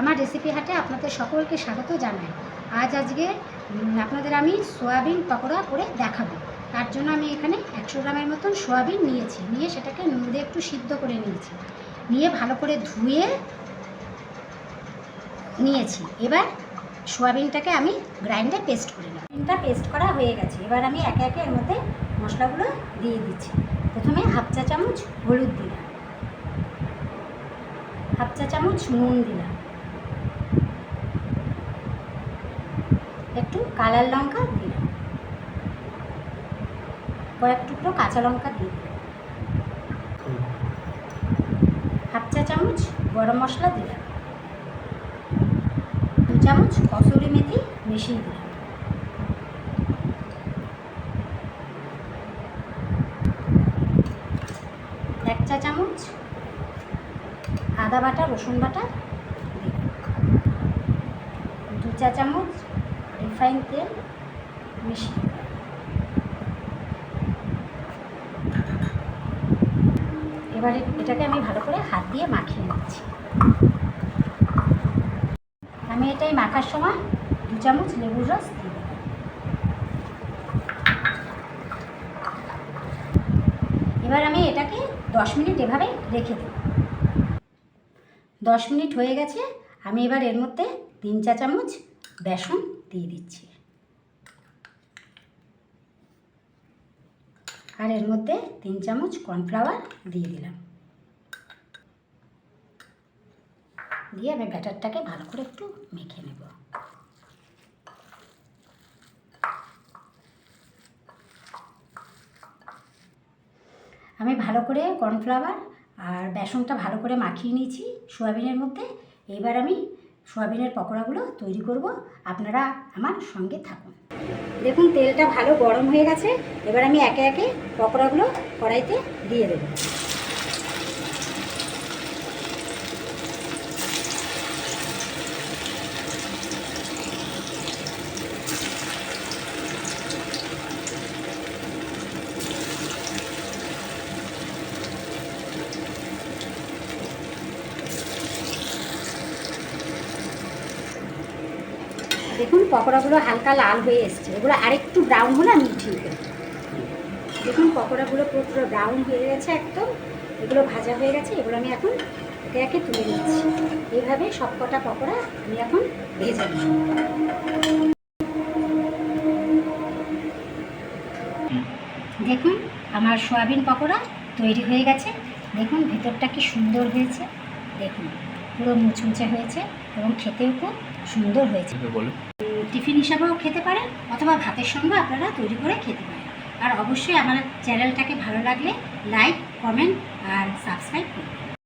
আমার রেসিপি হাটে আপনাদের সকলকে স্বাগত জানাই। আজ আজকে আপনাদের আমি সোয়াবিন পকোড়া করে দেখাবো। তার জন্য আমি এখানে একশো গ্রামের মতন সোয়াবিন নিয়েছি। নিয়ে সেটাকে নুন দিয়ে একটু সিদ্ধ করে নিয়েছি। নিয়ে ভালো করে ধুয়ে নিয়েছি। এবার সোয়াবিনটাকে আমি গ্রাইন্ডার পেস্ট করে নেব। সোয়াবিনটা পেস্ট করা হয়ে গেছে। এবার আমি একে একে এর মধ্যে মশলাগুলো দিয়ে দিচ্ছি। প্রথমে হাফ চা চামচ হলুদ দিলাম। হাফ চা চামচ নুন দিলাম। একটু কালার লঙ্কা দিলাম কয়েক টুকরো কাঁচা লঙ্কা দিয়ে হাফ চা চামচ গরম মশলা দিলাম দু চামচ কসুরি মেথি মিশিয়ে দিলাম এক চা চামচ আদা বাটা, রসুন বাটা দু চা চামচ রিফাইন তেল মিশিয়ে এবারে এটাকে আমি ভালো করে হাত দিয়ে মাখিয়ে নিচ্ছি। আমি এটাই মাখার সময় দু চামচ লেবুর রস দিয়ে এবার আমি এটাকে দশ মিনিট এভাবে রেখে দেব। দশ মিনিট হয়ে গেছে, আমি এবার এর মধ্যে তিন চা চামচ বেসন দিয়ে দিচ্ছি। আর এর মধ্যে তিন চামচ কর্নফ্লাওয়ার দিয়ে দিলাম। দিয়ে আমি ব্যাটারটাকে ভালো করে একটু মেখে নেব। আমি ভালো করে কর্নফ্লাওয়ার আর বেসনটা ভালো করে মাখিয়ে নিয়েছি সোয়াবিনের মধ্যে। এবার আমি সোয়াবিনের পকোড়াগুলো তৈরি করব। আপনারা আমার সঙ্গে থাকুন। দেখুন, তেলটা ভালো গরম হয়ে গেছে। এবার আমি একে একে পকোড়াগুলো কড়াইতে দিয়ে দেবো। দেখুন, পকোড়াগুলো হালকা লাল হয়ে এসছে। এগুলো আরেকটু ব্রাউন হলে আমি উঠিয়ে দেবো দেখুন, পকোড়াগুলো পুরো ব্রাউন হয়ে গেছে একদম। এগুলো ভাজা হয়ে গেছে, এগুলো আমি এখন একে একে তুলে নিচ্ছি। এইভাবে সব কটা পকোড়া আমি এখন ভেজে নেব। দেখুন, আমার সয়াবিন পকোড়া তৈরি হয়ে গেছে। দেখুন, ভেতরটা কি সুন্দর হয়েছে। দেখুন। পুরো মুচমুচে হয়েছে এবং খেতেও খুব সুন্দর হয়েছে। টিফিন হিসাবেও খেতে পারেন অথবা ভাতের সঙ্গে আপনারা তৈরি করে খেতে পারেন। আর অবশ্যই আমার চ্যানেলটাকে ভালো লাগলে লাইক কমেন্ট আর সাবস্ক্রাইব করবেন